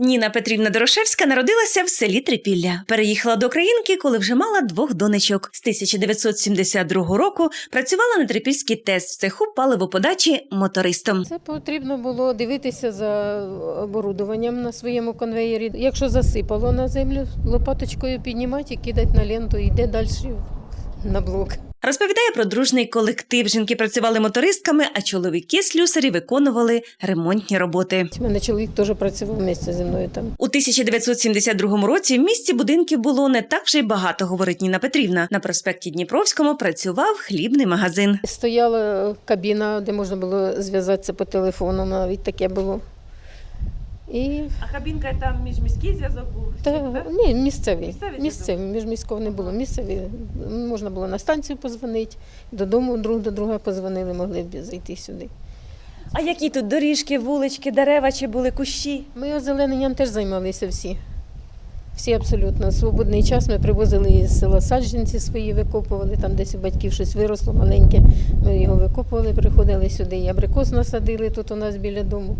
Ніна Петрівна Дорошевська народилася в селі Трипілля. Переїхала до країнки, коли вже мала двох донечок. З 1972 року працювала на Трипільській ТЕС в цеху паливоподачі мотористом. Це потрібно було дивитися за оборудованням на своєму конвеєрі. Якщо засипало на землю, лопаточкою піднімати і кидати на ленту, йде далі на блок. Розповідає про дружний колектив. Жінки працювали мотористками, а чоловіки слюсарі виконували ремонтні роботи. У мене чоловік теж працював місце зі мною там. У 1972 році в місті будинків було не так вже й багато, говорить Ніна Петрівна. На проспекті Дніпровському працював хлібний магазин. Стояла кабіна, де можна було зв'язатися по телефону, навіть таке було. І А кабінка там міжміський зв'язок був? та, ні, місцеві. Місцеві Місцеві, міжміського не було. Місцеві. Можна було на станцію позвонити, додому друг до друга позвонили, могли б зайти сюди. А які тут доріжки, вулички, дерева чи були кущі? Ми озелененням теж займалися всі. Всі абсолютно. Свободний час ми привозили із села саджанці свої, викопували, там десь у батьків щось виросло маленьке. Ми його викопували, приходили сюди. І абрикос насадили тут у нас біля дому.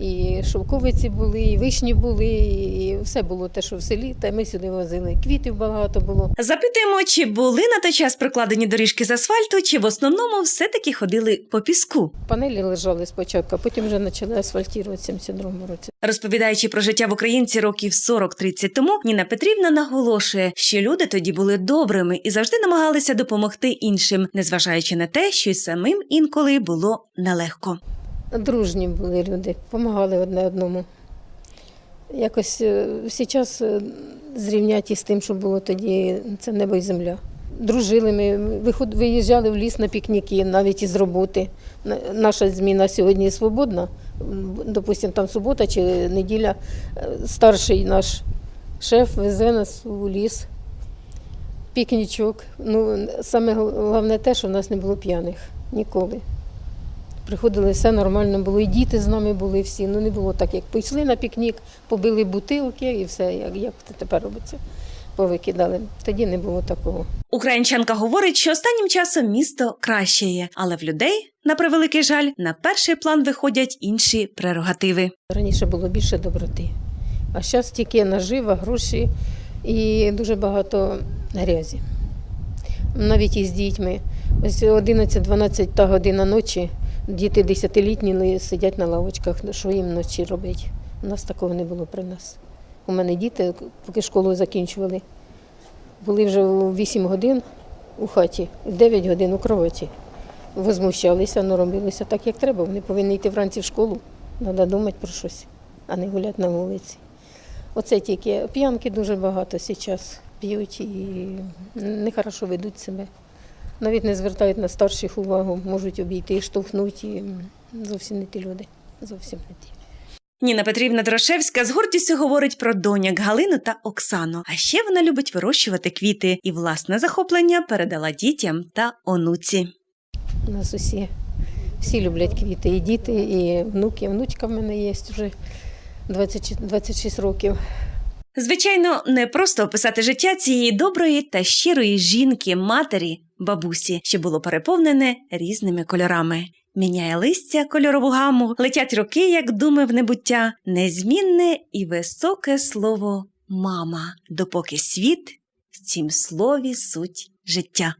І шовковиці були, і вишні були, і все було те, що в селі, та ми сюди возили. Квітів багато було. Запитуємо, чи були на той час прокладені доріжки з асфальту, чи в основному все-таки ходили по піску. Панелі лежали спочатку, а потім вже почали асфальтувати в 72-му році. Розповідаючи про життя в Українці років 40-30 тому, Ніна Петрівна наголошує, що люди тоді були добрими і завжди намагалися допомогти іншим, незважаючи на те, що й самим інколи було нелегко. Дружні були люди, допомагали одне одному. Якось зараз зрівняти із тим, що було тоді, це небо і земля. Дружили ми, виїжджали в ліс на пікніки, навіть із роботи. Наша зміна сьогодні свободна. Допустимо, там субота чи неділя. Е, Старший наш шеф везе нас у ліс, пікнічок. Ну, саме головне те, що в нас не було п'яних ніколи. Приходили, все нормально було, і діти з нами були всі. Ну не було так, як пішли на пікнік, побили бутилки і все, як, як це тепер робиться, повикидали. Тоді не було такого. Українчанка говорить, що останнім часом місто кращає, але в людей, на превеликий жаль, на перший план виходять інші прерогативи. Раніше було більше доброти. А зараз тільки нажива, гроші і дуже багато грязі. Навіть із дітьми. Ось 11-12 та година ночі, діти десятилітні сидять на лавочках, Ну, що їм вночі робить. У нас такого не було при нас. У мене діти, поки школу закінчували, були вже у 8 годин у хаті, в 9 годин у кроваті. Возмущалися, але робилися так, як треба. Вони повинні йти вранці в школу. Треба думати про щось, а не гуляти на вулиці. Оце тільки п'янки дуже багато зараз п'ють і нехорошо ведуть себе. Навіть не звертають на старших увагу, можуть обійти, штовхнути. Зовсім не ті люди. Зовсім не ті. Ніна Петрівна Дорошевська з гордістю говорить про доньок Галину та Оксану. А ще вона любить вирощувати квіти і власне захоплення передала дітям та онуці. У нас усі, всі люблять квіти, і діти, і внуки. Внучка в мене є вже 20, 26 років. Звичайно, не просто описати життя цієї доброї та щирої жінки, матері, бабусі, що було переповнене різними кольорами. Міняє листя кольорову гаму, летять роки, як думи в небуття, незмінне і високе слово мама, допоки світ в цім слові суть життя.